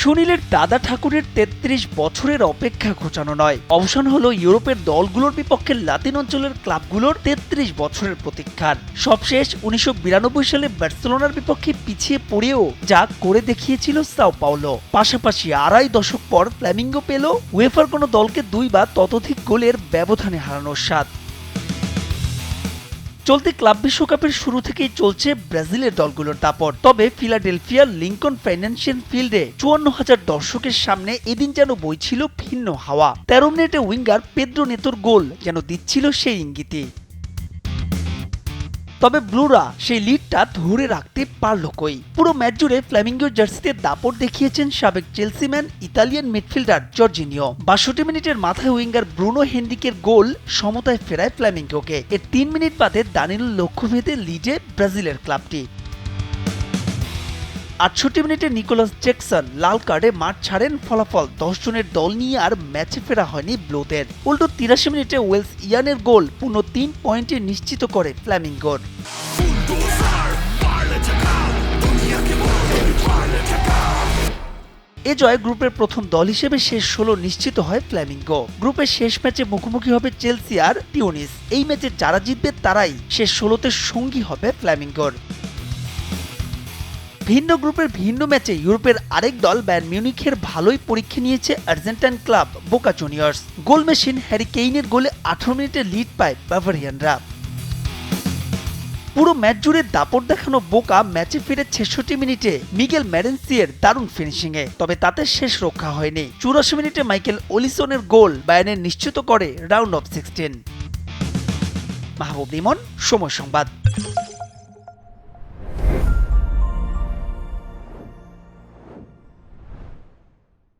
সুনীলের দাদা ঠাকুরের তেত্রিশ বছরের অপেক্ষা ঘোচানো নয়। অবসান হলো ইউরোপের দলগুলোর বিপক্ষে লাতিন অঞ্চলের ক্লাবগুলোর তেত্রিশ বছরের প্রতীক্ষার। সবশেষ উনিশশো বিরানব্বই সালে বার্সেলোনার বিপক্ষে পিছিয়ে পড়েও যা করে দেখিয়েছিল সাও পাওলো। পাশাপাশি আড়াই দশক পর ফ্ল্যামিঙ্গো পেল ওয়েফার কোনো দলকে দুই বা ততোধিক গোলের ব্যবধানে হারানোর স্বাদ। চলতি ক্লাব বিশ্বকাপের শুরু থেকেই চলছে ব্রাজিলের দলগুলোর দাপট। তবে ফিলাডেলফিয়ার লিঙ্কন ফাইন্যান্সিয়াল ফিল্ডে চুয়ান্ন হাজার দর্শকের সামনে এদিন যেন বইছিল ভিন্ন হাওয়া। তেরো মিনিটে উইঙ্গার পেদ্রো নেতোর গোল যেন দিচ্ছিল সেই ইঙ্গিতই তবে ব্লুরা সেই লিডটা ধরে রাখতে পারল কই? পুরো ম্যাচ জুড়ে ফ্ল্যামিঙ্গোর জার্সিতে দাপট দেখিয়েছেন সাবেক চেলসিম্যান, ইতালিয়ান মিডফিল্ডার জর্জিনিও। বাষট্টি মিনিটের মাথায় উইঙ্গার ব্রুনো হেন্ডিকের গোল সমতায় ফেরায় ফ্ল্যামিঙ্গোকে। এর তিন মিনিট বাদে দানিল লক্ষ্যভেদে লিডে ব্রাজিলের ক্লাবটি। আটষট্টি মিনিটে নিকোলাস জ্যাকসন লাল কার্ডে মাঠ ছাড়েন, ফলাফল দশ জনের দল নিয়ে আর ম্যাচে ফেরা হয়নি ব্লুদের। উল্টো তিরাশি মিনিটে ওয়েলস ইয়ানের গোল পুনঃ তিন পয়েন্টে নিশ্চিত করে ফ্ল্যামিঙ্গোর। এ জয় গ্রুপের প্রথম দল হিসেবে শেষ ষোলো নিশ্চিত হয় ফ্ল্যামিঙ্গো। গ্রুপের শেষ ম্যাচে মুখোমুখি হবে চেলসি আর টিউনিস। এই ম্যাচে যারা জিতবে তারাই শেষ ষোলোতে সঙ্গী হবে ফ্ল্যামিঙ্গোর। ভিন্ন গ্রুপের ভিন্ন ম্যাচে ইউরোপের আরেক দল ব্যান মিউনিখের ভালোই পরীক্ষা নিয়েছে Argentine club, Boca Juniors. Goal machine Harry কেইনের গোলে আঠারো মিনিটে লিড পায় বাভারিয়ানরা। পুরো ম্যাচ জুড়ে দাপট দেখানো বোকা ম্যাচে ফিরে ছেষট্টি মিনিটে মিগেল ম্যারেন্সিয়ের দারুণ ফিনিশিংয়ে, তবে তাতে শেষ রক্ষা হয়নি। চুরাশি মিনিটে মাইকেল ওলিসনের গোল বায়ানের নিশ্চিত করে round of sixteen. Mahbub Limon সময় সংবাদ।